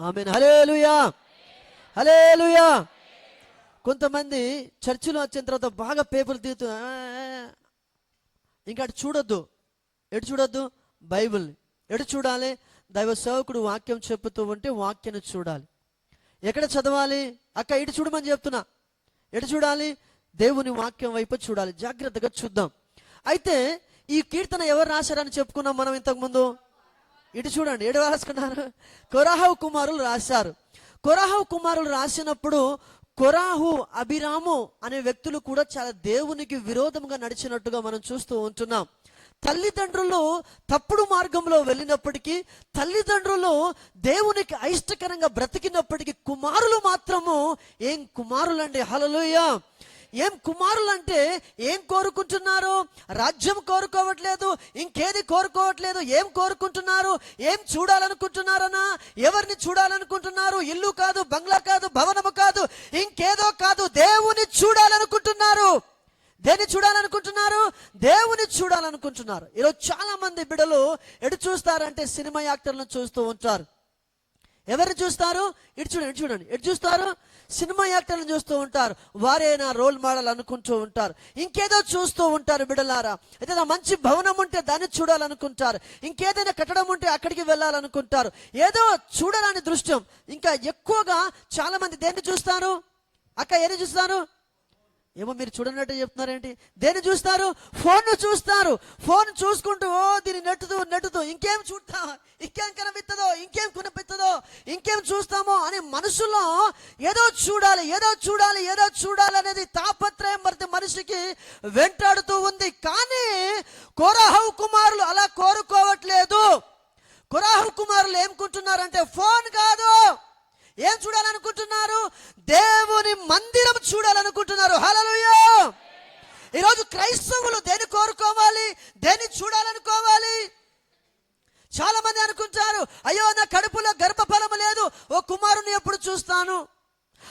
ఆమె hallelujah hallelujah కొంతమంది చర్చిలో వచ్చిన తర్వాత బాగా పేపర్లు తీరుతూ ఇంకా అటు చూడొద్దు. ఎటు చూడొద్దు? బైబిల్. ఎటు చూడాలి? దైవ సేవకుడు వాక్యం చెప్పుతూ ఉంటే వాక్యాన్ని చూడాలి. ఎక్కడ చదవాలి? అక్క ఇటు చూడమని చెప్తున్నా. ఎటు చూడాలి? దేవుని వాక్యం వైపు చూడాలి. జాగ్రత్తగా చూద్దాం. అయితే ఈ కీర్తన ఎవరు రాశారని చెప్పుకున్నాం మనం ఇంతకుముందు? ఇటు చూడండి ఏడు రాసుకున్నారు? కొరాహు కుమారులు రాశారు. కొరాహు కుమారులు రాసినప్పుడు కొరాహు అభిరాము అనే వ్యక్తులు కూడా చాలా దేవునికి విరోధంగా నడిచినట్టుగా మనం చూస్తూ ఉంటున్నాం. తల్లిదండ్రులు తప్పుడు మార్గంలో వెళ్ళినప్పటికీ తల్లిదండ్రులు దేవునికి అయిష్టకరంగా బ్రతికినప్పటికీ కుమారులు మాత్రము ఏం కుమారులండి? హలలుయ ఏం కుమారులు అంటే ఏం కోరుకుంటున్నారు? రాజ్యం కోరుకోవట్లేదు ఇంకేది కోరుకోవట్లేదు ఏం కోరుకుంటున్నారు? ఏం చూడాలనుకుంటున్నారనా? ఎవరిని చూడాలనుకుంటున్నారు? ఇల్లు కాదు బంగ్లా కాదు భవనము కాదు ఇంకేదో కాదు. దేవుని చూడాలనుకుంటున్నారు. దేన్ని చూడాలనుకుంటున్నారు? దేవుని చూడాలనుకుంటున్నారు. ఈరోజు చాలా మంది బిడలు ఎటు చూస్తారంటే సినిమా యాక్టర్లను చూస్తూ ఉంటారు. ఎవరిని చూస్తారు? ఇటు చూడండి ఇటు చూడండి. ఎటు చూస్తారు? సినిమా యాక్టర్లను చూస్తూ ఉంటారు. వారే నా రోల్ మోడల్ అనుకుంటూ ఉంటారు. ఇంకేదో చూస్తూ ఉంటారు బిడలారా. ఏదైనా మంచి భవనం ఉంటే దాన్ని చూడాలనుకుంటారు. ఇంకేదైనా కట్టడం ఉంటే అక్కడికి వెళ్ళాలనుకుంటారు. ఏదో చూడాలని దృశ్యం. ఇంకా ఎక్కువగా చాలా మంది దేన్ని చూస్తారు? అక్క ఏది చూస్తారు? ఏమో మీరు చూడనట్టు చెప్తున్నారేంటి? దేన్ని చూస్తారు? ఫోన్ను చూస్తారు. ఫోన్ చూసుకుంటూ ఓ దీన్ని నెట్టుతూ నెట్టుతూ ఇంకేం చూడతా? ఇంకేం కనిపిస్తుందో? ఇంకేం కనిపిస్తుందో? ఇంకేం చూస్తామో అని మనసులో ఏదో చూడాలి ఏదో చూడాలి ఏదో చూడాలి అనేది తాపత్రయం ప్రతి మనిషికి వెంటాడుతూ ఉంది. కానీ కోరాహు కుమారులు అలా కోరుకోవట్లేదు. కురాహు కుమారులు ఏమనుకుంటున్నారంటే ఫోన్ కాదు. ఏం చూడాలనుకుంటున్నారు? దేవుని మందిరం చూడాలనుకుంటున్నారు. హల్లెలూయా! ఈరోజు క్రైస్తవులు దేని కోరుకోవాలి? దేని చూడాలనుకోవాలి? చాలా మంది అనుకుంటారు అయ్యో నా కడుపులో గర్భఫలము లేదు ఓ కుమారుని ఎప్పుడు చూస్తాను?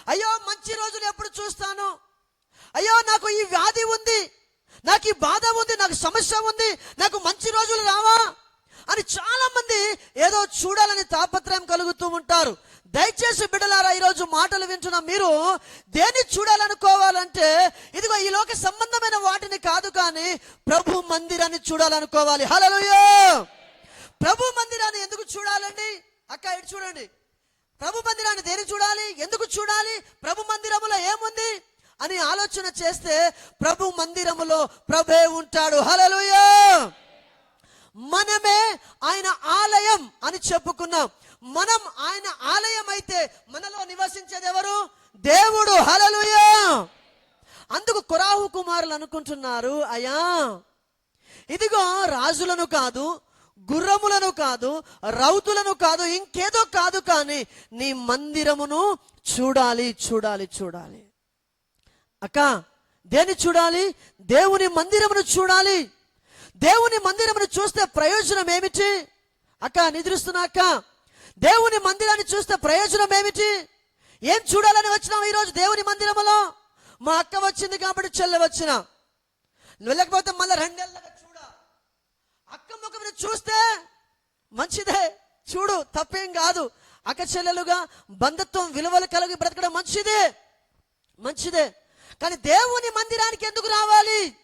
అయ్యో మంచి రోజులు ఎప్పుడు చూస్తాను? అయ్యో నాకు ఈ వ్యాధి ఉంది నాకు ఈ బాధ ఉంది నాకు సమస్య ఉంది నాకు మంచి రోజులు రావా? అని చాలా మంది ఏదో చూడాలని తాపత్రయం కలుగుతూ ఉంటారు. దయచేసి బిడలారా ఈరోజు మాటలు వింటున్న మీరు దేన్ని చూడాలనుకోవాలంటే ఇదిగో ఈ లోక సంబంధమైన వాటిని కాదు కానీ ప్రభు మందిరాన్ని చూడాలనుకోవాలి. హలలుయో ప్రభు మందిరాన్ని ఎందుకు చూడాలండి? అక్క ఇటు చూడండి. ప్రభు మందిరాన్ని దేని చూడాలి? ఎందుకు చూడాలి? ప్రభు మందిరములో ఏముంది? అని ఆలోచన చేస్తే ప్రభు మందిరములో ప్రభే ఉంటాడు. హల్లెలూయా! మనమే ఆయన ఆలయం అని చెప్పుకున్నాం. మన ఆయన ఆలయం అయితే మనలో నివసించేది ఎవరు దేవుడు హల్లెలూయా అందుకు కొరాహు కుమారులు అనుకుంటున్నారు అయ్యా ఇదిగో రాజులను కాదు గుర్రములను కాదు రౌతులను కాదు ఇంకేదో కాదు కానీ నీ మందిరమును చూడాలి చూడాలి చూడాలి. అక్క దేని చూడాలి? దేవుని మందిరమును చూడాలి. దేవుని మందిరమును చూస్తే ప్రయోజనం ఏమిటి? అక్క నిద్రిస్తున్నా అక్క. దేవుని మందిరాన్ని చూస్తే ప్రయోజనం ఏమిటి? ఏం చూడాలని వచ్చినాం ఈరోజు దేవుని మందిరములో? మా అక్క వచ్చింది కాబట్టి చెల్లె వచ్చిన. నువ్వు వెళ్ళకపోతే మళ్ళీ రెండేళ్ళగా చూడ. అక్క ముఖం చూస్తే మంచిదే. చూడు తప్పేం కాదు. అక్క చెల్లెలుగా బంధత్వం విలువలు కలిగి బ్రతకడం మంచిదే. మంచిదే. కానీ దేవుని మందిరానికి ఎందుకు రావాలి?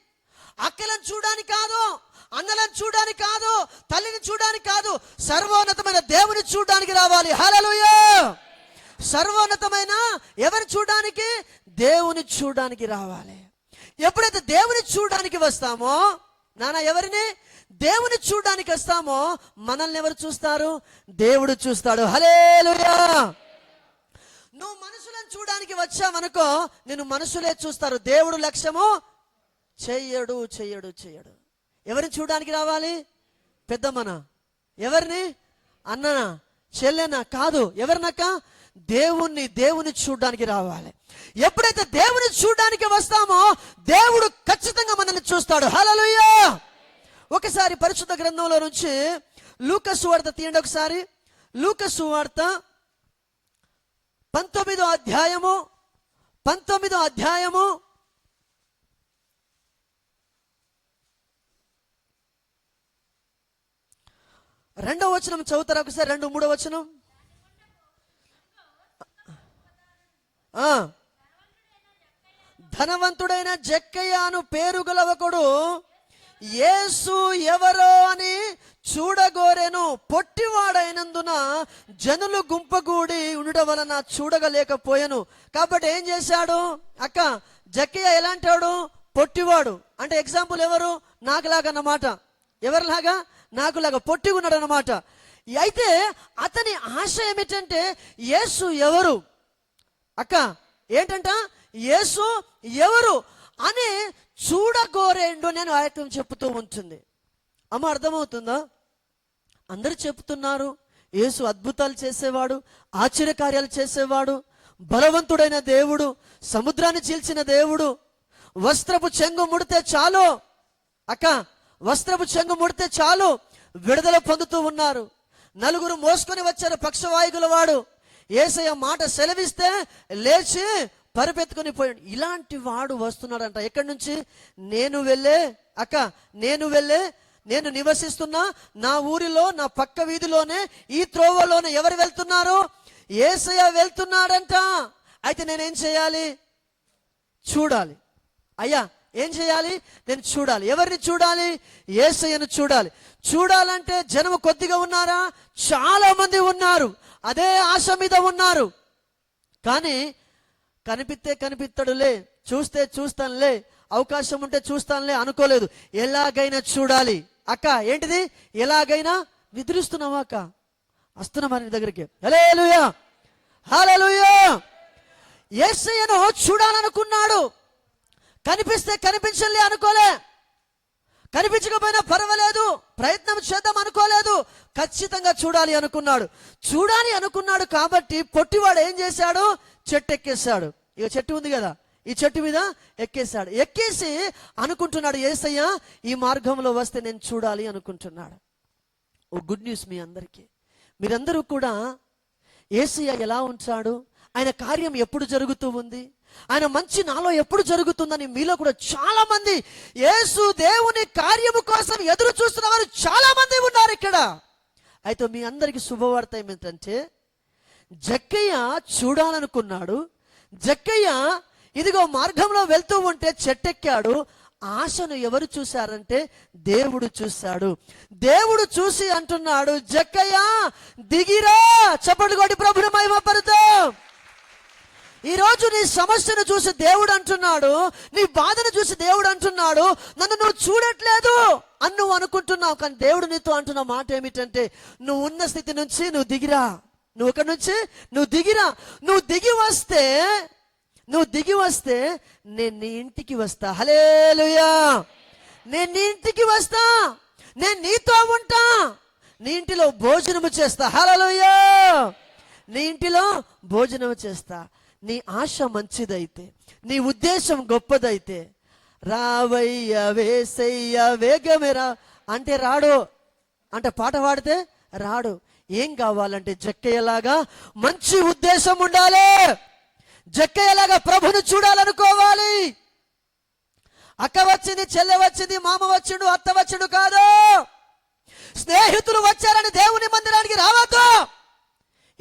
అక్కలను చూడడానికి కాదు అన్నలను చూడడానికి కాదు తల్లిని చూడడానికి కాదు సర్వోన్నతమైన దేవుని చూడడానికి రావాలి. హల్లెలూయా! సర్వోన్నతమైన ఎవరిని చూడడానికి? దేవుని చూడడానికి రావాలి. ఎప్పుడైతే దేవుని చూడడానికి వస్తామో నానా ఎవరిని? దేవుని చూడడానికి వస్తామో మనల్ని ఎవరు చూస్తారు? దేవుడు చూస్తాడు. హలే నువ్వు మనుషులను చూడడానికి వచ్చావనుకో నేను మనుషులే చూస్తారు. దేవుడు లక్ష్యము చెయ్యడు చెయ్యడు చెయ్యడు. ఎవరిని చూడడానికి రావాలి? పెద్దమ్మన? ఎవరిని? అన్ననా? చెల్లెనా? కాదు. ఎవరినక్క? దేవుణ్ణి దేవుని చూడడానికి రావాలి. ఎప్పుడైతే దేవుని చూడడానికి వస్తామో దేవుడు ఖచ్చితంగా మనల్ని చూస్తాడు. హల్లెలూయా! ఒకసారి పరిశుద్ధ గ్రంథంలో నుంచి లూకస్ వార్త తీయండి ఒకసారి. లూకస్ వార్త పంతొమ్మిదో అధ్యాయము పంతొమ్మిదో అధ్యాయము. రెండో వచనం చదువుతారా ఒకసారి? రెండు మూడో వచనం ఆ ధనవంతుడైన జక్కయ్యను పేరు గలవకుడు యేసు ఎవరో అని చూడగోరెను పొట్టివాడైనందున జనులు గుంపగూడి ఉండటం వలన చూడగలేకపోయాను. కాబట్టి ఏం చేశాడు? అక్క జక్కయ్య ఎలాంటాడు? పొట్టివాడు. అంటే ఎగ్జాంపుల్ ఎవరు? నాకులాగా అన్నమాట ఎవరిలాగా? నాకులాగా పొట్టి ఉన్నాడు అన్నమాట అయితే అతని ఆశ ఏమిటంటే యేసు ఎవరు? అక్క ఏంటంట? యేసు ఎవరు అని చూడగోరేండు నేను ఆయత్వం చెప్తూ ఉంటుంది. అమ్మ అర్థమవుతుందా? అందరూ చెప్తున్నారు. యేసు అద్భుతాలు చేసేవాడు ఆశ్చర్యకార్యాలు చేసేవాడు బలవంతుడైన దేవుడు సముద్రాన్ని చీల్చిన దేవుడు వస్త్రపు చెంగు ముడితే చాలు. అక్క వస్త్రపు చెంగు ముడితే చాలు. విడుదల పొందుతూ ఉన్నారు. నలుగురు మోసుకొని వచ్చారు పక్షవాయుగుల వాడు ఏసయ్య మాట సెలవిస్తే లేచి పరిపెత్తుకొని పోయాడు. ఇలాంటి వాడు వస్తున్నాడంట. ఎక్కడి నుంచి? నేను వెళ్ళే అక్క నేను వెళ్ళే నేను నివసిస్తున్నా నా ఊరిలో నా పక్క వీధిలోనే ఈ త్రోవలోనే ఎవరు వెళ్తున్నారు? ఏసయ వెళ్తున్నాడంట. అయితే నేనేం చేయాలి? చూడాలి. అయ్యా ఏం చేయాలి? నేను చూడాలి. ఎవరిని చూడాలి? ఏసయ్యను చూడాలి. చూడాలంటే జనం కొద్దిగా ఉన్నారా? చాలా మంది ఉన్నారు. అదే ఆశ మీద ఉన్నారు. కానీ కనిపిస్తే కనిపిస్తాడులే చూస్తే చూస్తానులే అవకాశం ఉంటే చూస్తానులే అనుకోలేదు. ఎలాగైనా చూడాలి. అక్క ఏంటిది? ఎలాగైనా నిద్రిస్తున్నావా అక్క? వస్తున్నామా నీ దగ్గరికి. హలేలుయా హలేలుయా యేసయ్యను చూడాలనుకున్నాడు. కనిపిస్తే కనిపించలే అనుకోలే. కనిపించకపోయినా పర్వాలేదు. ప్రయత్నం చేద్దాం అనుకోలేదు. ఖచ్చితంగా చూడాలి అనుకున్నాడు. చూడాలి అనుకున్నాడు కాబట్టి పొట్టివాడు ఏం చేశాడు? చెట్టు ఎక్కేశాడు. ఇక చెట్టు ఉంది కదా. ఈ చెట్టు మీద ఎక్కేశాడు. ఎక్కేసి అనుకుంటున్నాడు ఏసయ్య ఈ మార్గంలో వస్తే నేను చూడాలి అనుకుంటున్నాడు. ఓ గుడ్ న్యూస్ మీ అందరికీ. మీరందరూ కూడా ఏసయ్య ఎలా ఉంచాడు? ఆయన కార్యం ఎప్పుడు జరుగుతూ ఉంది? ఆయన మంచి నాలో ఎప్పుడు జరుగుతుందని మీలో కూడా చాలా మంది యేసు దేవుని కార్యము కోసం ఎదురు చూస్తున్న వారు చాలా మంది ఉన్నారు ఇక్కడ. అయితే మీ అందరికి శుభవార్త ఏమిటంటే జక్కయ్య చూడాలనుకున్నాడు జక్కయ్య ఇదిగో మార్గంలో వెళ్తూ ఉంటే చెట్టెక్కాడు ఆశను ఎవరు చూశారంటే దేవుడు చూశాడు. దేవుడు చూసి అంటున్నాడు జక్కయ్య దిగిరా చెప్పండి కొట్టి ప్రభుని మహిమపరుతాం. ఈ రోజు నీ సమస్యను చూసి దేవుడు అంటున్నాడు నీ బాధను చూసి దేవుడు అంటున్నాడు నన్ను నువ్వు చూడట్లేదు అని నువ్వు అనుకుంటున్నావు కానీ దేవుడు నీతో అంటున్న మాట ఏమిటంటే నువ్వు ఉన్న స్థితి నుంచి నువ్వు దిగిరా. నువ్వు ఇక్కడ నుంచి? నువ్వు దిగిరా. నువ్వు దిగి వస్తే నువ్వు దిగి వస్తే నేను నీ ఇంటికి వస్తా. హలేలుయా నేను నీ ఇంటికి వస్తా. నేను నీతో ఉంటా. నీ ఇంటిలో భోజనము చేస్తా. హలలుయా నీ ఇంటిలో భోజనము చేస్తా. నీ ఆశ మంచిదైతే నీ ఉద్దేశం గొప్పదైతే రావయ్య వేసయ్య వేగమేరా అంటే రాడు. అంటే పాట పాడితే రాడు. ఏం కావాలంటే జక్కయ్యలాగా మంచి ఉద్దేశం ఉండాలి. జక్కయ్యలాగా ప్రభును చూడాలనుకోవాలి. అక్క వచ్చింది చెల్లె వచ్చింది మామ వచ్చిండు అత్త వచ్చిండు కాదు. స్నేహితులు వచ్చారని దేవుని మందిరానికి రావద్దు.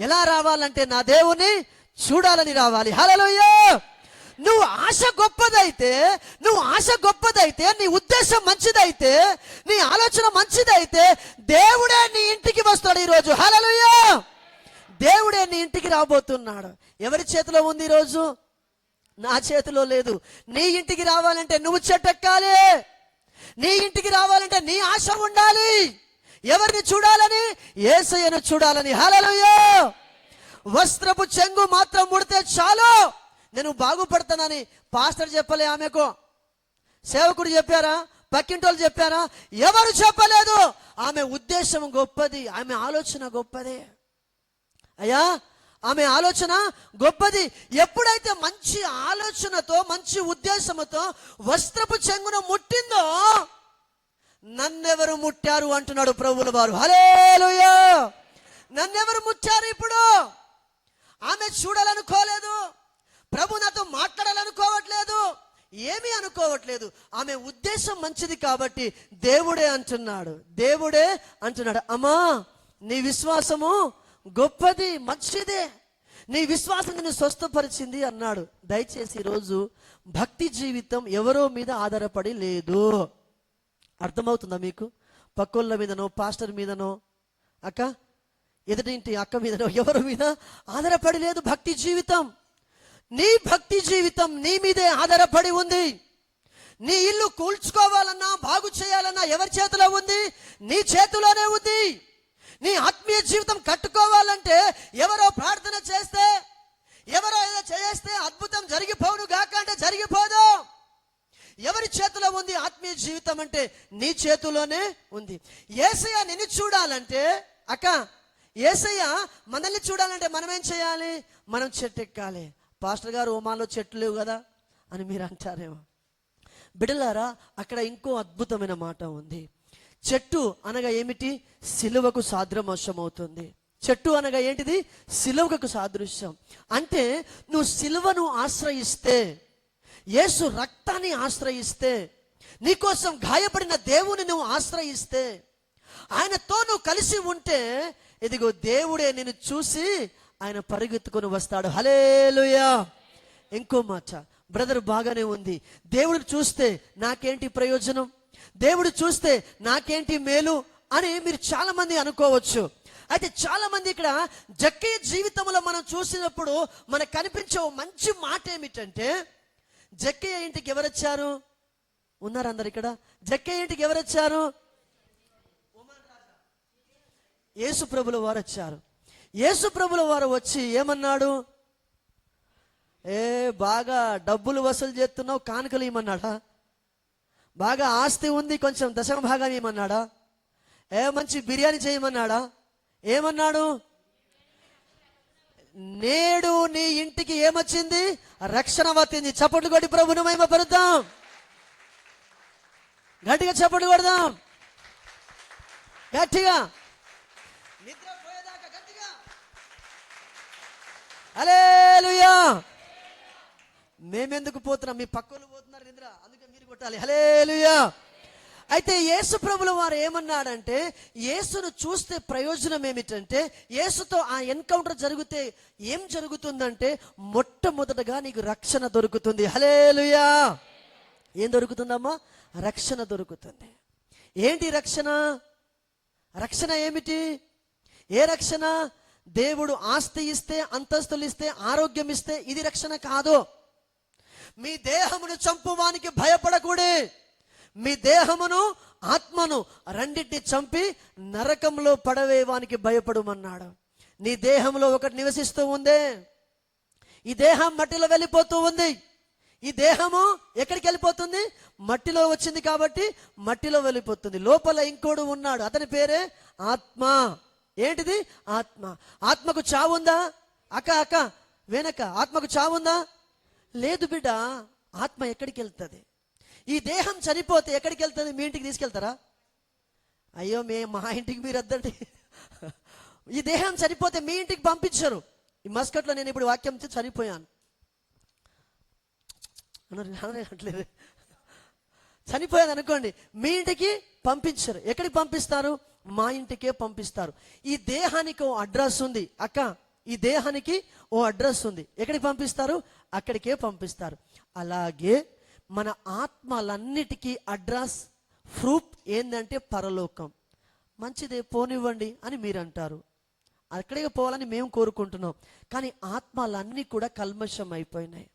ఎలా రావాలంటే నా దేవుని చూడాలని రావాలి. హలలోయ నువ్వు ఆశ గొప్పదైతే నువ్వు ఆశ గొప్పదైతే నీ ఉద్దేశం మంచిదైతే నీ ఆలోచన మంచిదైతే దేవుడే నీ ఇంటికి వస్తాడు ఈరోజు. హలలోయ దేవుడే నీ ఇంటికి రాబోతున్నాడు. ఎవరి చేతిలో ఉంది ఈరోజు? నా చేతిలో లేదు. నీ ఇంటికి రావాలంటే నువ్వు చెట్టెక్కాలి. నీ ఇంటికి రావాలంటే నీ ఆశ ఉండాలి. ఎవరిని చూడాలని? ఏసయ్యను చూడాలని. హలలుయో వస్త్రపు చెంగు మాత్రం ముడితే చాలు. నేను బాగుపడతానని పాస్టర్ చెప్పలే ఆమెకు. సేవకుడు చెప్పారా? పక్కింటోళ్ళు చెప్పారా? ఎవరు చెప్పలేదు. ఆమె ఉద్దేశం గొప్పది ఆమె ఆలోచన గొప్పదే. అయ్యా ఆమె ఆలోచన గొప్పది. ఎప్పుడైతే మంచి ఆలోచనతో మంచి ఉద్దేశంతో వస్త్రపు చెంగున ముట్టిందో నన్నెవరు ముట్టారు అంటున్నాడు ప్రభుల వారు. హలేలుయా నన్నెవరు ముట్టారు ఇప్పుడు? ఆమె చూడాలనుకోలేదు. ప్రభు నాతో మాట్లాడాలనుకోవట్లేదు. ఏమీ అనుకోవట్లేదు. ఆమె ఉద్దేశం మంచిది కాబట్టి దేవుడే అంటున్నాడు. దేవుడే అంటున్నాడు అమ్మా నీ విశ్వాసము గొప్పది మంచిదే. నీ విశ్వాసం నిన్ను స్వస్థపరిచింది అన్నాడు. దయచేసి ఈరోజు భక్తి జీవితం ఎవరో మీద ఆధారపడి లేదు. అర్థమవుతుందా మీకు? పక్కోళ్ళ మీదనో పాస్టర్ మీదనో అక్క ఎదుటింటి అక్క మీదనో ఎవరి మీద ఆధారపడి లేదు భక్తి జీవితం. నీ భక్తి జీవితం నీ మీదే ఆధారపడి ఉంది. నీ ఇల్లు కూల్చుకోవాలన్నా బాగు చేయాలన్నా ఎవరి చేతిలో ఉంది? నీ చేతిలోనే ఉంది. నీ ఆత్మీయ జీవితం కట్టుకోవాలంటే ఎవరో ప్రార్థన చేస్తే ఎవరో ఏదో చేస్తే అద్భుతం జరిగిపోను గాక అంటే జరిగిపోదు. ఎవరి చేతిలో ఉంది ఆత్మీయ జీవితం అంటే నీ చేతిలోనే ఉంది. ఏసయ్య నిన్ను చూడాలంటే అక్క ఏసయ్య మనల్ని చూడాలంటే మనం ఏం చేయాలి? మనం చెట్టు ఎక్కాలి పాస్టర్ గారు ఓమాలో చెట్లు లేవు కదా? అని మీరు అంటారేమో. బిడలారా అక్కడ ఇంకో అద్భుతమైన మాట ఉంది. చెట్టు అనగా ఏమిటి? సిలువకు సాదృశ్యం అవుతుంది చెట్టు అనగా ఏంటిది? సిలువకు సాదృశ్యం. అంటే నువ్వు సిలువను ఆశ్రయిస్తే యేసు రక్తాన్ని ఆశ్రయిస్తే నీకోసం గాయపడిన దేవుని నువ్వు ఆశ్రయిస్తే ఆయనతో నువ్వు కలిసి ఉంటే ఇదిగో దేవుడే నిన్ను చూసి ఆయన పరిగెత్తుకొని వస్తాడు. హలేలుయా ఇంకో మాట బ్రదర్ బాగానే ఉంది. దేవుడు చూస్తే నాకేంటి ప్రయోజనం? దేవుడు చూస్తే నాకేంటి మేలు అని మీరు చాలా మంది అనుకోవచ్చు. అయితే చాలా మంది ఇక్కడ జక్కయ్య జీవితంలో మనం చూసినప్పుడు మనకు కనిపించే మంచి మాట ఏమిటంటే జక్కయ్య ఇంటికి ఎవరు వచ్చారు ఉన్నారు అందరు ఇక్కడ? జక్కయ్య ఇంటికి ఎవరు వచ్చారు యేసు ప్రభుల వారు వచ్చారు. యేసు ప్రభుల వారు వచ్చి ఏమన్నాడు? ఏ బాగా డబ్బులు వసూలు చేస్తున్నావు కానుకలు ఇమ్మన్నాడా బాగా ఆస్తి ఉంది కొంచెం దశమ భాగం ఇమ్మన్నాడా ఏ మంచి బిర్యానీ చేయమన్నాడా? ఏమన్నాడు? నేడు నీ ఇంటికి ఏమొచ్చింది? రక్షణ వచ్చింది చప్పట్లు కొట్టి ప్రభును మహిమ పరుద్దాం గట్టిగా చప్పట్లు కొడదాం. గట్టిగా నిద్రపోయేదాకా గట్టిగా హలేలుయా మేమెందుకు పోతున్నాం? మీ పక్కలు పోతున్నారు ఇంద్ర. అందుకే మీరు కొట్టాలి. హలేలుయా అయితే యేసు ప్రభుల వారు ఏమన్నాడంటే యేసును చూస్తే ప్రయోజనం ఏమిటంటే యేసుతో ఆ ఎన్కౌంటర్ జరిగితే ఏం జరుగుతుందంటే మొట్టమొదటగా నీకు రక్షణ దొరుకుతుంది. హలేలుయా ఏం దొరుకుతుందమ్మా? రక్షణ దొరుకుతుంది. ఏంటి రక్షణ? రక్షణ ఏమిటి? ఏ రక్షణ? దేవుడు ఆస్తి ఇస్తే అంతస్తులు ఇస్తే ఆరోగ్యం ఇస్తే ఇది రక్షణ కాదు. మీ దేహమును చంపువానికి భయపడకూడే మీ దేహమును ఆత్మను రెండింటిని చంపి నరకంలో పడవేవానికి భయపడమన్నాడు. నీ దేహంలో ఒకటి నివసిస్తూ ఉందే. ఈ దేహం మట్టిలో వెళ్ళిపోతూ ఉంది. ఈ దేహము ఎక్కడికి వెళ్ళిపోతుంది? మట్టిలో వచ్చింది కాబట్టి మట్టిలో వెళ్ళిపోతుంది. లోపల ఇంకోడు ఉన్నాడు. అతని పేరే ఆత్మ. ఏంటిది? ఆత్మ. ఆత్మకు చావుందా? అక్క అక్క వెనక ఆత్మకు చావుందా? లేదు బిడ్డ ఆత్మ ఎక్కడికి వెళ్తుంది ఈ దేహం చనిపోతే ఎక్కడికి వెళ్తుంది మీ ఇంటికి తీసుకెళ్తారా? అయ్యో మే మా ఇంటికి మీరు వద్దండి. ఈ దేహం చనిపోతే మీ ఇంటికి పంపించరు. ఈ మస్కట్లో నేను ఇప్పుడు వాక్యం చనిపోయాను. అనట్లేదు చనిపోయాను అనుకోండి. మీ ఇంటికి పంపించరు. ఎక్కడికి పంపిస్తారు? మా ఇంటికే పంపిస్తారు. ఈ దేహానికి ఓ అడ్రస్ ఉంది. అక్క ఈ దేహానికి ఓ అడ్రస్ ఉంది. ఎక్కడికి పంపిస్తారు? అక్కడికే పంపిస్తారు. అలాగే మన ఆత్మలన్నిటికీ అడ్రస్ ప్రూఫ్ ఏంటంటే పరలోకం. మంచిదే పోనివ్వండి అని మీరు అంటారు అక్కడికి పోవాలని మేము కోరుకుంటున్నాం. కానీ ఆత్మలన్నీ కూడా కల్మషం అయిపోయినాయి.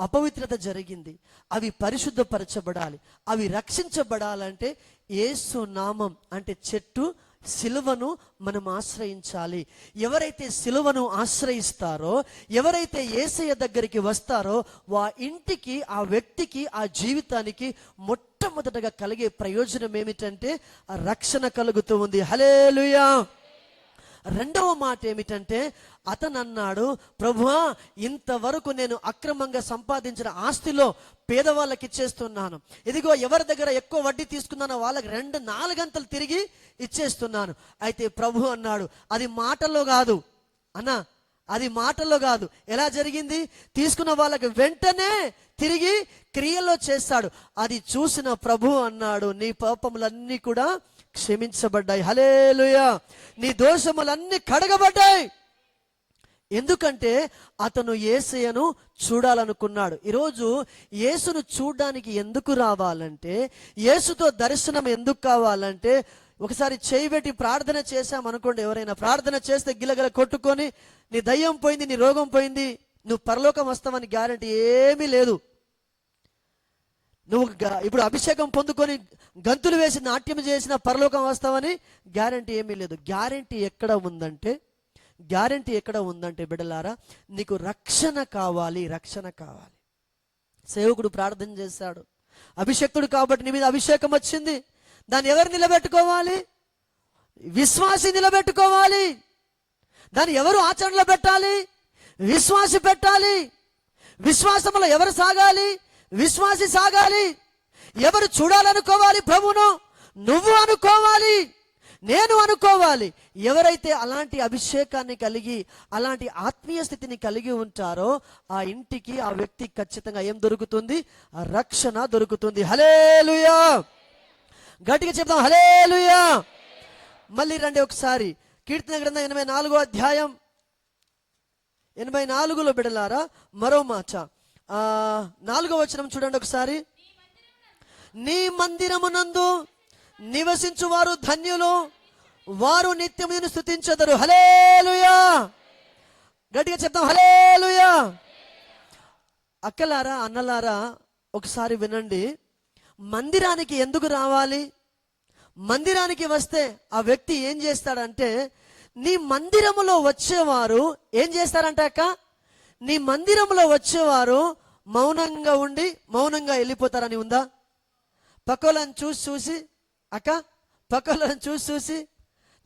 అపవిత్రత జరిగింది. అవి పరిశుద్ధపరచబడాలి. అవి రక్షించబడాలంటే ఏసు నామం అంటే చెట్టు సిలువను మనం ఆశ్రయించాలి. ఎవరైతే సిలువను ఆశ్రయిస్తారో ఎవరైతే ఏసయ్య దగ్గరికి వస్తారో వా ఇంటికి ఆ వ్యక్తికి ఆ జీవితానికి మొట్టమొదటగా కలిగే ప్రయోజనం ఏమిటంటే ఆ రక్షణ కలుగుతూ ఉంది. హలేలుయా రెండవ మాట ఏమిటంటే అతను అన్నాడు ప్రభువా ఇంతవరకు నేను అక్రమంగా సంపాదించిన ఆస్తిలో పేదవాళ్ళకి ఇచ్చేస్తున్నాను. ఇదిగో ఎవరి దగ్గర ఎక్కువ వడ్డీ తీసుకున్నానో వాళ్ళకి రెండు నాలుగంతలు తిరిగి ఇచ్చేస్తున్నాను. అయితే ప్రభు అన్నాడు అది మాటల్లో కాదు. అన్నా అది మాటల్లో కాదు. ఎలా జరిగింది? తీసుకున్న వాళ్ళకి వెంటనే తిరిగి క్రియలో చేస్తాడు. అది చూసిన ప్రభు అన్నాడు నీ పాపములన్నీ కూడా క్షమించబడ్డాయి. హలేలుయా నీ దోషములన్నీ కడగబడ్డాయి. ఎందుకంటే అతను ఏసయను చూడాలనుకున్నాడు. ఈరోజు యేసును చూడడానికి ఎందుకు రావాలంటే యేసుతో దర్శనం ఎందుకు కావాలంటే ఒకసారి చేయి పెట్టి ప్రార్థన చేశాం అనుకోండి ఎవరైనా ప్రార్థన చేస్తే గిలగిల కొట్టుకొని నీ దయ్యం పోయింది నీ రోగం పోయింది నువ్వు పరలోకం వస్తావని గ్యారంటీ ఏమీ లేదు. నువ్వు ఇప్పుడు అభిషేకం పొందుకొని గంతులు వేసి నాట్యం చేసిన పరలోకం వస్తావని గ్యారంటీ ఏమీ లేదు. గ్యారంటీ ఎక్కడ ఉందంటే గ్యారంటీ ఎక్కడ ఉందంటే బిడ్డలారా నీకు రక్షణ కావాలి రక్షణ కావాలి. సేవకుడు ప్రార్థన చేశాడు. అభిషక్తుడు కాబట్టి నీ మీద అభిషేకం వచ్చింది. దాన్ని ఎవరు నిలబెట్టుకోవాలి? విశ్వాసి నిలబెట్టుకోవాలి. దాన్ని ఎవరు ఆచరణలో పెట్టాలి? విశ్వాసి పెట్టాలి. విశ్వాసంలో ఎవరు సాగాలి? విశ్వాసి సాగాలి. ఎవరు చూడాలనుకోవాలి ప్రభును నువ్వు అనుకోవాలి. నేను అనుకోవాలి. ఎవరైతే అలాంటి అభిషేకాన్ని కలిగి అలాంటి ఆత్మీయ స్థితిని కలిగి ఉంటారో ఆ ఇంటికి ఆ వ్యక్తి ఖచ్చితంగా ఏం దొరుకుతుంది? ఆ రక్షణ దొరుకుతుంది. హలేలుయా గట్టిగా చెప్తాం హలేలుయా మళ్ళీ రండి ఒకసారి. కీర్తన గ్రంథం ఎనభై నాలుగో అధ్యాయం. ఎనభై నాలుగులో బిడలారా మరో మాట. నాలుగో వచనం చూడండి ఒకసారి. నీ మందిరమునందు నివసించు వారు ధన్యులు వారు నిత్యం నేను స్థుతించదరు హలేలుయా గట్టిగా చెప్తాం హలేలుయా అక్కలారా అన్నలారా ఒకసారి వినండి. మందిరానికి ఎందుకు రావాలి? మందిరానికి వస్తే ఆ వ్యక్తి ఏం చేస్తాడంటే నీ మందిరములో వచ్చేవారు ఏం చేస్తారంట అక్క? నీ మందిరంలో వచ్చేవారు మౌనంగా ఉండి మౌనంగా వెళ్ళిపోతారని ఉందా? పక్కలను చూసి చూసి అక్క పక్కలను చూసి చూసి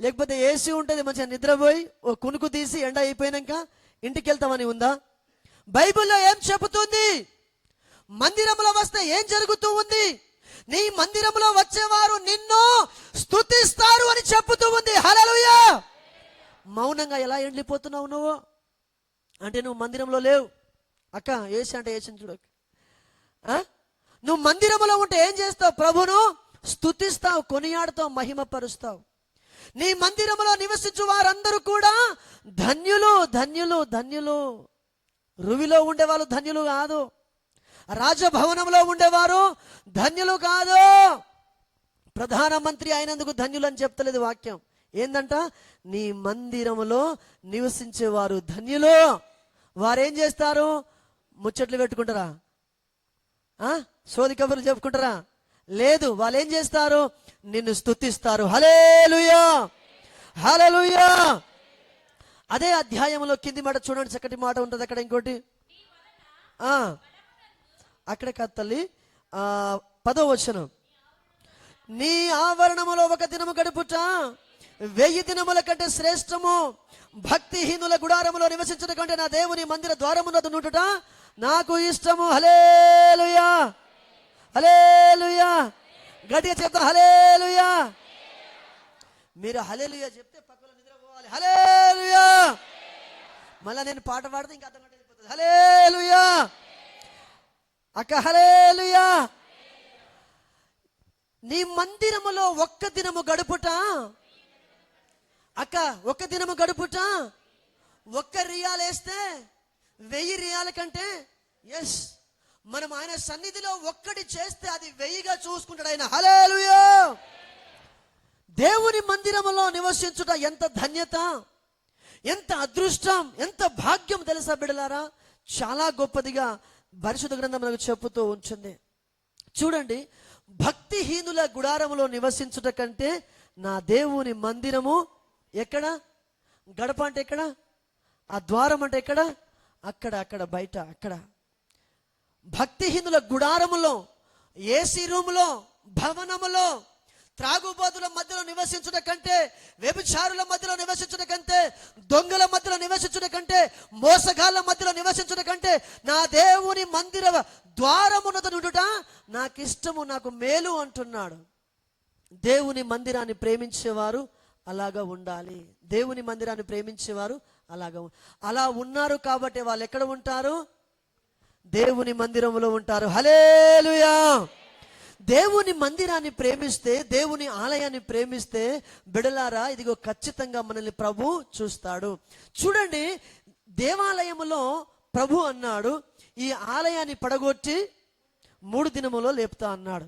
లేకపోతే ఏసీ ఉంటుంది మంచిగా నిద్రపోయి ఓ కునుకు తీసి ఎండ అయిపోయినాక ఇంటికి వెళ్తామని ఉందా? బైబిల్లో ఏం చెబుతుంది? మందిరంలో వస్తే ఏం జరుగుతూ ఉంది? నీ మందిరంలో వచ్చేవారు నిన్ను స్తుతిస్తారు అని చెబుతూ ఉంది. హలలుయా మౌనంగా ఎలా ఎండిపోతున్నావు నువ్వు? అంటే నువ్వు మందిరంలో లేవు. అక్క ఏసి అంటే ఏసి చూడక ఆ? నువ్వు మందిరంలో ఉంటే ఏం చేస్తావు? ప్రభును స్తుతిస్తావు కొనియాడుతావు మహిమపరుస్తావు. నీ మందిరంలో నివసించు వారందరూ కూడా ధన్యులు ధన్యులు ధన్యులు. రువిలో ఉండేవాళ్ళు ధన్యులు కాదు. రాజభవనంలో ఉండేవారు ధన్యులు కాదు. ప్రధానమంత్రి అయినందుకు ధన్యులు అని చెప్తలేదు వాక్యం. ఏందంట? నీ మందిరములో నివసించేవారు ధన్యులు. వారేం చేస్తారు? ముచ్చట్లు పెట్టుకుంటారా? ఆ? సోది కబుర్లు చెప్పుకుంటారా? లేదు వాళ్ళు ఏం చేస్తారు? నిన్ను స్తుతిస్తారు. హలేలుయా హలలుయా అదే అధ్యాయంలో కింది మాట చూడండి చక్కటి మాట ఉంటుంది అక్కడ ఇంకోటి. ఆ? అక్కడ కాదు తల్లి ఆ పదో వచనం. నీ ఆవరణములో ఒక దినము గడుపుట వెయ్యి దినముల కంటే శ్రేష్టము. భక్తిహీనుల గుడారములో నివసించడం కంటే నా దేవుని మందిర ద్వారమునదు నుండుట నాకు ఇష్టము హలేలుయా హలేలుయా గట్టిగా చెప్తా హలేలుయా మీరు హలేలుయా చెప్తే పక్కన నిద్రపోవాలి. హలేలుయా మళ్ళా నేను పాట పాడితే ఇంకా అర్థం వెళ్ళిపోతుంది హలేలుయా అక్క హలేలుయా నీ మందిరములో ఒక్క దినము గడుపుట? అక్క ఒక్క దినము గడుపుట? ఒక్క రియాలేస్తే? వెయ్యి రియాల కంటే ఎస్ మనం ఆయన సన్నిధిలో ఒక్కటి చేస్తే అది వెయ్యిగా చూసుకుంటాడు ఆయన. హలేలుయో దేవుని మందిరములో నివసించుట ఎంత ధన్యత ఎంత అదృష్టం ఎంత భాగ్యం తెలుసా బిడలారా? చాలా గొప్పదిగా పరిశుద్ధ గ్రంథం మనకు చెప్పుతూ ఉంచింది చూడండి భక్తిహీనుల గుడారములో నివసించుట కంటే నా దేవుని మందిరము ఎక్కడ? గడప అంటే ఎక్కడ? ఆ ద్వారం అంటే ఎక్కడ? అక్కడ అక్కడ బయట అక్కడ. భక్తిహీనుల గుడారములో ఏసీ రూములో భవనములో త్రాగుబోతుల మధ్యలో నివసించుట కంటే వ్యభిచారుల మధ్యలో నివసించుట కంటే దొంగల మధ్యలో నివసించుట కంటే మోసగాళ్ళ మధ్యలో నివసించుట కంటే నా దేవుని మందిర ద్వారమునత నుండుట నాకు ఇష్టము నాకు మేలు అంటున్నాడు. దేవుని మందిరాన్ని ప్రేమించేవారు అలాగా ఉండాలి. దేవుని మందిరాన్ని ప్రేమించేవారు అలాగ అలా ఉన్నారు కాబట్టి వాళ్ళు ఎక్కడ ఉంటారు? దేవుని మందిరంలో ఉంటారు. హలేలుయా దేవుని మందిరాన్ని ప్రేమిస్తే దేవుని ఆలయాన్ని ప్రేమిస్తే బిడలారా ఇదిగో ఖచ్చితంగా మనల్ని ప్రభు చూస్తాడు. చూడండి దేవాలయములో ప్రభు అన్నాడు ఈ ఆలయాన్ని పడగొట్టి మూడు దినములో లేపుతా అన్నాడు.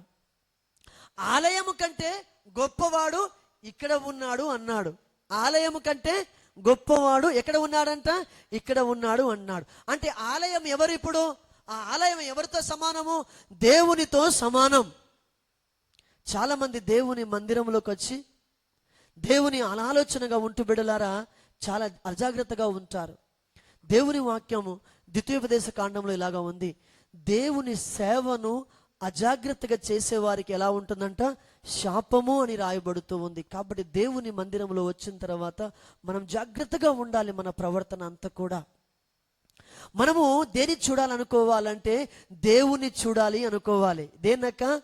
ఆలయము కంటే గొప్పవాడు ఇక్కడ ఉన్నాడు అన్నాడు. ఆలయము కంటే గొప్పవాడు ఎక్కడ ఉన్నాడంట? ఇక్కడ ఉన్నాడు అన్నాడు. అంటే ఆలయం ఎవరు ఇప్పుడు? ఆ ఆలయం ఎవరితో సమానము? దేవునితో సమానం. చాలామంది దేవుని మందిరంలోకి వచ్చి దేవుని అనాలోచనగా ఉంటూ బిడలారా చాలా అజాగ్రత్తగా ఉంటారు. దేవుని వాక్యము ద్వితీయోపదేశ కాండంలో ఇలాగా ఉంది. దేవుని సేవను అజాగ్రత్తగా చేసేవారికి ఎలా ఉంటుందంట? శాపము అని రాయబడుతూ ఉంది. కాబట్టి దేవుని మందిరంలో వచ్చిన తర్వాత మనం జాగ్రత్తగా ఉండాలి మన ప్రవర్తన అంతా కూడా. మనము దేని చూడాలనుకోవాలంటే దేవుని చూడాలి అనుకోవాలి. దేనక్క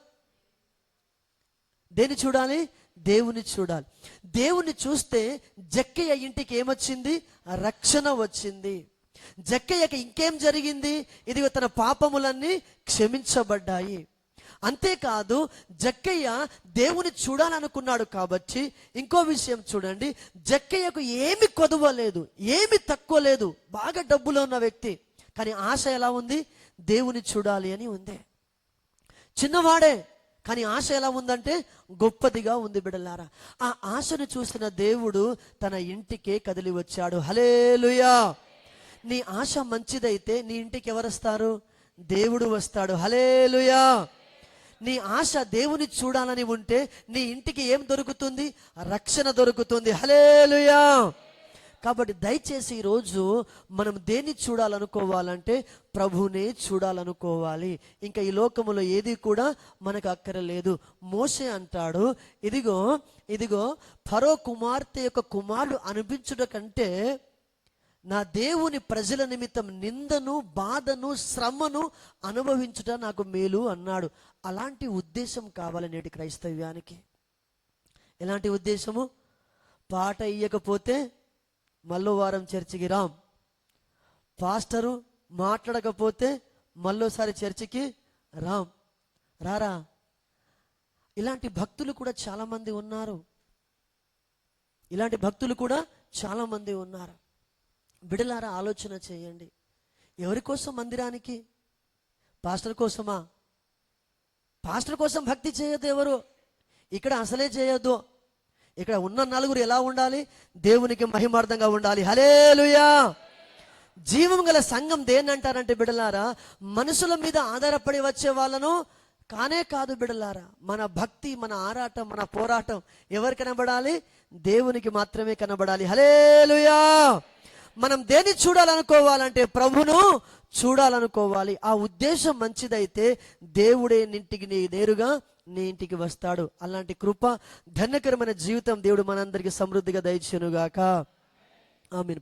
దేని చూడాలి? దేవుని చూడాలి. దేవుని చూస్తే జక్కయ్య ఇంటికి ఏమొచ్చింది? రక్షణ వచ్చింది. జక్కయ్యకి ఇంకేం జరిగింది? ఇది తన పాపములన్నీ క్షమించబడ్డాయి. అంతేకాదు జక్కయ్య దేవుని చూడాలనుకున్నాడు కాబట్టి ఇంకో విషయం చూడండి. జక్కయ్యకు ఏమి కొదవలేదు ఏమి తక్కువ లేదు బాగా డబ్బులో ఉన్న వ్యక్తి. కానీ ఆశ ఎలా ఉంది? దేవుని చూడాలి అని ఉంది. చిన్నవాడే కానీ ఆశ ఎలా ఉందంటే గొప్పదిగా ఉంది బిడలారా. ఆ ఆశను చూసిన దేవుడు తన ఇంటికే కదిలి వచ్చాడు. హలేలుయా నీ ఆశ మంచిదైతే నీ ఇంటికి ఎవరు వస్తారు? దేవుడు వస్తాడు. హలేలుయా నీ ఆశ దేవుని చూడాలని ఉంటే నీ ఇంటికి ఏం దొరుకుతుంది? రక్షణ దొరుకుతుంది. హలేలుయా కాబట్టి దయచేసి ఈరోజు మనం దేన్ని చూడాలనుకోవాలంటే ప్రభునే చూడాలనుకోవాలి. ఇంకా ఈ లోకములో ఏది కూడా మనకు అక్కరలేదు మోసే అంటాడు ఇదిగో ఇదిగో పరో కుమార్తె యొక్క కుమారుడు అనిపించుట కంటే నా దేవుని ప్రజల నిమిత్తం నిందను బాధను శ్రమను అనుభవించుట నాకు మేలు అన్నాడు. అలాంటి ఉద్దేశం కావాలి నేటి క్రైస్తవ్యానికి. ఎలాంటి ఉద్దేశము? పాట ఇయ్యకపోతే మళ్ళో వారం చర్చికి రాం. పాస్టరు మాట్లాడకపోతే మళ్ళోసారి చర్చికి రాం. రారా? ఇలాంటి భక్తులు కూడా చాలామంది ఉన్నారు. ఇలాంటి భక్తులు కూడా చాలామంది ఉన్నారు. బిడలారా ఆలోచన చేయండి. ఎవరి కోసం మందిరానికి? పాస్టర్ కోసమా? పాస్టర్ కోసం భక్తి చేయొద్దు ఎవరు? ఇక్కడ అసలే చేయొద్దు. ఇక్కడ ఉన్న నలుగురు ఎలా ఉండాలి? దేవునికి మహిమార్థంగా ఉండాలి. హలేలుయా జీవం గల సంఘం దేన్నంటారంటే బిడలారా మనుషుల మీద ఆధారపడి వచ్చే వాళ్ళను కానే కాదు బిడలారా. మన భక్తి మన ఆరాటం మన పోరాటం ఎవరు కనబడాలి? దేవునికి మాత్రమే కనబడాలి. హలేలుయా మనం దేన్ని చూడాలనుకోవాలంటే ప్రభును చూడాలనుకోవాలి. ఆ ఉద్దేశం మంచిదైతే దేవుడే నింటికి నీ నేరుగా నీ ఇంటికి వస్తాడు. అలాంటి కృప ధన్యకరమైన జీవితం దేవుడు మనందరికీ సమృద్ధిగా దయచేనుగాక ఆమెను.